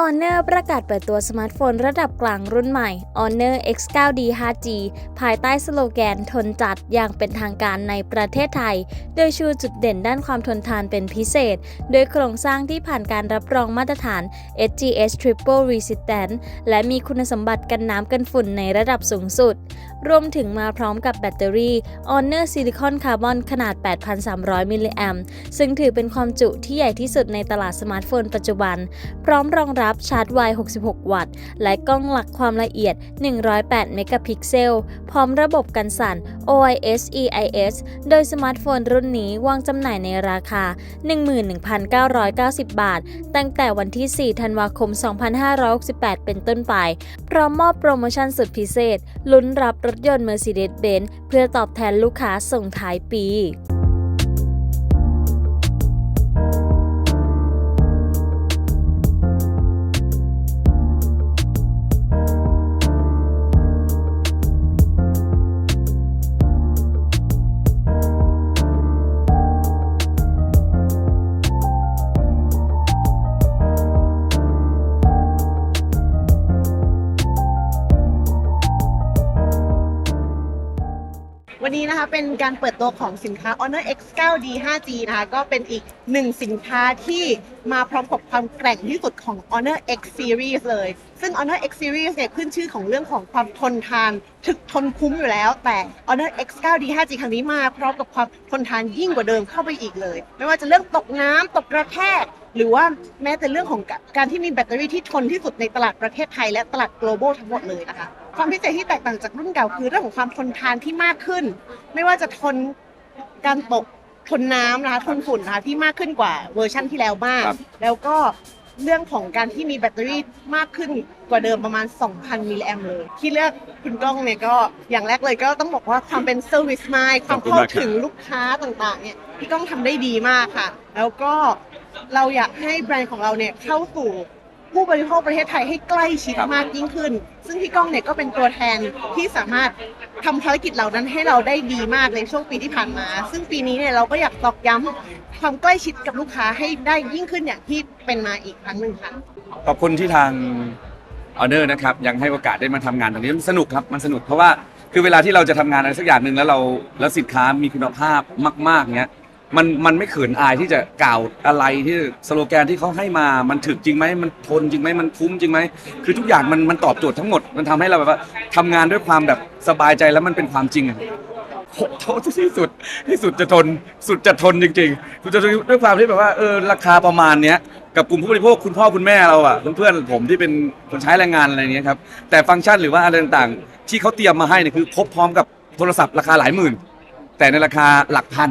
Honor ประกาศเปิดตัวสมาร์ทโฟนระดับกลางรุ่นใหม่ Honor X9D 5G ภายใต้สโลแกนทนจัดอย่างเป็นทางการในประเทศไทย โดยชูจุดเด่นด้านความทนทานเป็นพิเศษ โดยโครงสร้างที่ผ่านการรับรองมาตรฐาน SGS Triple Resistant และมีคุณสมบัติกันน้ำกันฝุ่นในระดับสูงสุด รวมถึงมาพร้อมกับแบตเตอรี่ Honor Silicon Carbon ขนาด 8,300 มิลลิแอมป์ซึ่งถือเป็นความจุที่ใหญ่ที่สุดในตลาดสมาร์ทโฟนปัจจุบัน พร้อมรองรับชาร์จไว 66 วัตต์ และกล้องหลักความละเอียด 108 เมกะพิกเซล พร้อมระบบกันสั่น OIS EIS โดยสมาร์ทโฟนรุ่นนี้วางจำหน่ายในราคา 11,990 บาท ตั้งแต่วันที่ 4 ธันวาคม 2568 เป็นต้นไป พร้อมมอบโปรโมชั่นสุดพิเศษ ลุ้นรับรถยนต์ Mercedes-Benz เพื่อตอบแทนลูกค้าส่งท้ายปี นี้นะคะเป็นการเปิดตัวของสินค้า Honor X9D 5G นะคะ ก็เป็นอีกหนึ่งสินค้าที่มาพร้อมกับความแกร่งที่สุดของ Honor X Series เลย ซึ่ง Honor X Series เนี่ยขึ้นชื่อของเรื่องของความทนทานถึกทนคุ้มอยู่แล้ว แต่ Honor X9D 5G ครั้งนี้มาพร้อมกับความทนทานยิ่งกว่าเดิมเข้าไปอีกเลย ไม่ว่าจะเรื่องตกน้ำตกกระแทกหรือว่าแม้แต่เรื่องของการที่มีแบตเตอรี่ที่ทนที่สุดในตลาดประเทศไทยและตลาด global ทั้งหมดเลยนะคะ ความพิเศษที่แตกต่างจากรุ่นเก่าคือเรื่องของความทนทานที่มากขึ้น ไม่ว่าจะทนการตกทนน้ำนะคะทนฝุ่นนะคะที่มากขึ้นกว่าเวอร์ชั่นที่แล้วมาก ครับ แล้วก็เรื่องของการที่มีแบตเตอรี่มากขึ้นกว่าเดิมประมาณ 2,000 มิลลิแอมเลย ที่เลือกคุณก้องเนี่ยก็อย่างแรกเลยก็ต้องบอกว่าความเป็นเซอร์วิสม d ความเข้าถึงลูกค้าต่างๆเนี่ยพี่ก้องทำได้ดีมากค่ะ แล้วก็เราอยากให้แบรนด์ของเราเนี่ยเข้าสู่ ผู้บริโภคประเทศไทยให้ใกล้ชิดครับมากยิ่งขึ้น ซึ่งพี่ก้องเนี่ยก็เป็นตัวแทนที่สามารถทำภารกิจเหล่านั้นให้เราได้ดีมากในช่วงปีที่ผ่านมา ซึ่งปีนี้เนี่ยเราก็อยากตอกย้ำความใกล้ชิดกับลูกค้าให้ได้ยิ่งขึ้นอย่างที่เป็นมาอีกครั้งหนึ่งค่ะ ขอบคุณที่ทางออเดอร์นะครับยังให้โอกาสได้มาทำงานตรงนี้มันสนุกครับมันสนุกเพราะว่าคือเวลาที่เราจะทำงานอะไรสักอย่างหนึ่งแล้วเราแล้วสินค้ามีคุณภาพมากๆเนี้ย มันมันไม่เขินอายที่จะกล่าวอะไรที่สโลแกนที่เขาให้มา มันถึกจริงไหมมันทนจริงไหมมันคุ้มจริงไหมคือทุกอย่างมันมันตอบโจทย์ทั้งหมด มันทำให้เราแบบว่าทำงานด้วยความแบบสบายใจแล้วมันเป็นความจริงอะโทษที่สุดที่สุดจะทนสุดจะทนจริงๆสุดจะทนด้วยความที่แบบว่าเออราคาประมาณเนี้ยกับกลุ่มผู้บริโภคคุณพ่อคุณแม่เราอะเพื่อนๆผมที่เป็นคนใช้แรงงานอะไรเนี้ยครับแต่ฟังก์ชันหรือว่าอะไรต่างๆ ที่เขาเตรียมมาให้เนี่ยคือครบพร้อมกับโทรศัพท์ราคาหลายหมื่น แต่ในราคาหลักพัน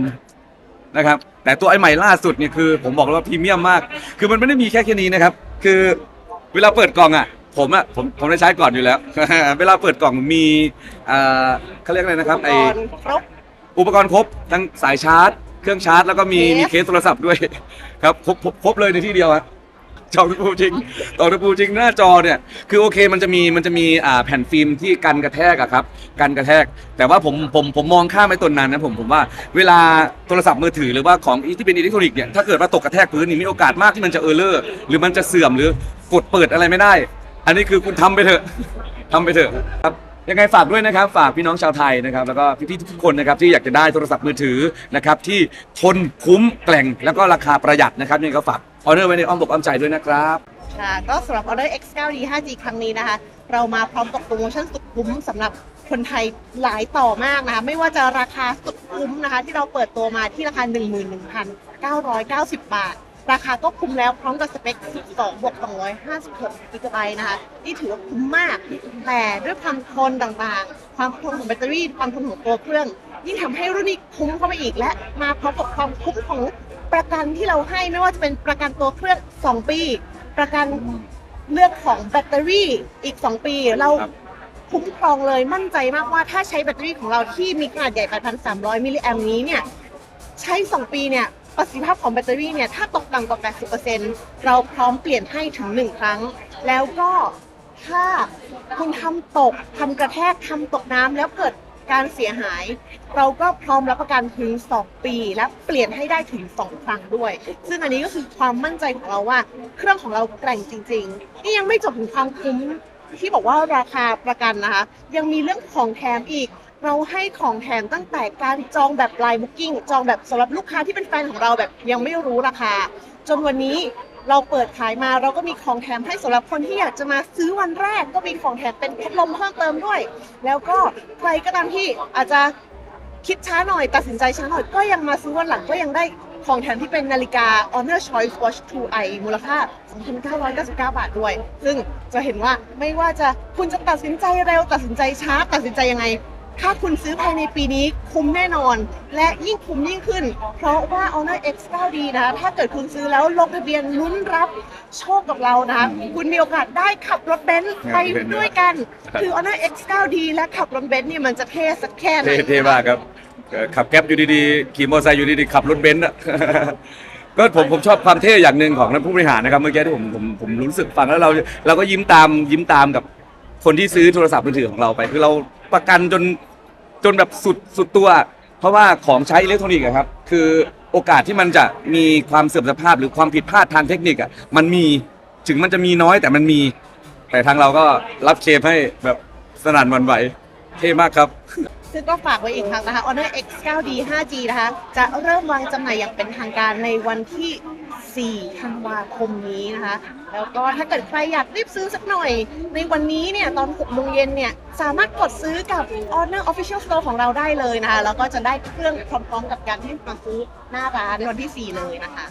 นะครับแต่ตัวไอ้ใหม่ล่าสุดเนี่ยคือผมบอกเลยว่าพรีเมียมมาก คือมันไม่ได้มีแค่แค่นี้นะครับ คือเวลาเปิดกล่องอะผมอะผมผมได้ใช้ก่อนอยู่แล้ว เวลาเปิดกล่องมีเอ่อเขาเรียกอะไรนะครับไออุปกรณ์ครบ อุปกรณ์ครบทั้งสายชาร์จ เครื่องชาร์จ แล้วก็มีเคส มีเคสโทรศัพท์ด้วย ครับครบครบครบเลยในที่เดียวฮะ จอตะปูจริงจอตะปูจริงหน้าจอเนี่ยคือโอเคมันจะมีมันจะมีอ่าแผ่นฟิล์มที่กันกระแทกอะครับกันกระแทก แต่ว่าผมผมผมมองข้ามไปต้นนั้นนะผมผมว่าเวลาโทรศัพท์มือถือหรือว่าของที่เป็นอิเล็กทรอนิกส์เนี่ยถ้าเกิดว่าตกกระแทกพื้นนี่มีโอกาสมากที่มันจะเออร์เลอร์หรือมันจะเสื่อมหรือกดเปิดอะไรไม่ได้ อันนี้คือคุณทำไปเถอะทำไปเถอะครับยังไงฝากด้วยนะครับ ฝากพี่น้องชาวไทยนะครับแล้วก็พี่ๆทุกคนนะครับที่อยากจะได้โทรศัพท์มือถือนะครับที่ทนคุ้มแกล่งแล้วก็ราคาประหยัดนะครับยังไงก็ฝาก ออเดอร์ไว้ในอ้อมอกอ้อมใจด้วยนะครับ ค่ะก็สำหรับ Order X9D 5G ครั้งนี้นะคะ เรามาพร้อมกับโปรโมชั่นสุดคุ้มสำหรับคนไทยหลายต่อมากนะคะ ไม่ว่าจะราคาสุดคุ้มนะคะ ที่เราเปิดตัวมาที่ราคา 11,990 บาท ราคาก็คุ้มแล้วพร้อมกับสเปค 12บวก256กิกะไบต์นะคะนี่ถือว่าคุ้มมาก แต่ด้วยความทนต่างๆ ความทนของแบตเตอรี่ความทนของตัวเครื่อง ยิ่งทำให้รุ่นนี้คุ้มเข้าไปอีกและมาพร้อมกับความคุ้มของ ประกันที่เราให้ไม่ว่าจะเป็นประกันตัวเครื่อง2ปี ประกันเรื่องของแบตเตอรี่อีก2ปี เราครับคุ้มครองเลยมั่นใจมากว่าถ้าใช้แบตเตอรี่ของเราที่มีขนาดใหญ่ 8,300 มิลลิแอมนี้เนี่ยใช้ 2 ปีเนี่ยประสิทธิภาพของแบตเตอรี่เนี่ยถ้าตกต่ำกว่า 80%เราพร้อมเปลี่ยนให้ถึง 1 ครั้ง แล้วก็ถ้าคุณทำตกทำกระแทกทำตกน้ำแล้วเกิด การเสียหาย เราก็พร้อมรับประกันถึง 2 ปี และเปลี่ยนให้ได้ถึง 2 ครั้งด้วย ซึ่งอันนี้ก็คือความมั่นใจของเราว่า เครื่องของเราแกร่งจริง ๆ นี่ยังไม่จบถึงความคุ้มที่บอกว่าราคาประกันนะคะ ยังมีเรื่องของแถมอีก เราให้ของแถมตั้งแต่การจองแบบไลน์บุ๊กิ้งจองแบบสำหรับลูกค้าที่เป็นแฟนของเราแบบยังไม่รู้ราคา จนวันนี้ เราเปิดขายมาเราก็มีของแถมให้สำหรับคนที่อยากจะมาซื้อวันแรกก็มีของแถมเป็นพัดลมเพิ่มเติมด้วย แล้วก็ใครก็ตามที่อาจจะคิดช้าหน่อยตัดสินใจช้าหน่อยก็ยังมาซื้อวันหลังก็ยังได้ของแถมที่เป็นนาฬิกา Honor Choice Watch 2i มูลค่า 2,999 บาทด้วย ซึ่งจะเห็นว่าไม่ว่าจะคุณจะตัดสินใจเร็วตัดสินใจช้าตัดสินใจยังไง ถ้าคุณซื้อภายในปีนี้คุ้มแน่นอน และยิ่งคุ้มยิ่งขึ้น เพราะว่า Honor X 9D นะคะถ้าเกิดคุณซื้อแล้วลงทะเบียนลุ้นรับโชคกับเรานะคะคุณมีโอกาสได้ขับรถเบนซ์ไปด้วยกัน คือ Honor X 9D และขับรถเบนซ์เนี่ยมันจะเท่สักแค่ไหนเท่เท่มากครับเอ่อขับแก๊ปอยู่ดีๆ ขี่มอเตอร์ไซค์อยู่ดีๆ ขับรถเบนซ์อะก็ผมผมชอบความเท่อย่างหนึ่งของท่านผู้บริหารนะครับเมื่อกี้ที่ผมผมผมรู้สึกฟังแล้วเราเราก็ยิ้มตามยิ้มตามกับ คนที่ซื้อโทรศัพท์มือถือของเราไป คือเราประกันจนจนแบบสุดสุดตัว เพราะว่าของใช้อิเล็กทรอนิกส์อะครับ คือโอกาสที่มันจะมีความเสื่อมสภาพหรือความผิดพลาดทางเทคนิคอะมันมีถึงมันจะมีน้อยแต่มันมี แต่ทางเราก็รับเคลมให้แบบสนั่นหวันไหวเท่มากครับ ซึ่งก็ฝากไว้อีกครั้งนะคะ Honor X 9D 5G นะคะ จะเริ่มวางจำหน่ายอย่างเป็นทางการในวันที่ 4 ธันวาคมนี้นะคะ แล้วก็ถ้าเกิดใครอยากรีบซื้อสักหน่อย ในวันนี้เนี่ยตอน6โมงเย็นเนี่ยสามารถกดซื้อกับ Honor Official Store ของเราได้เลยนะคะ แล้วก็จะได้เครื่องพร้อมๆกับการที่มาซื้อหน้าร้านในวันที่ 4 เลยนะคะ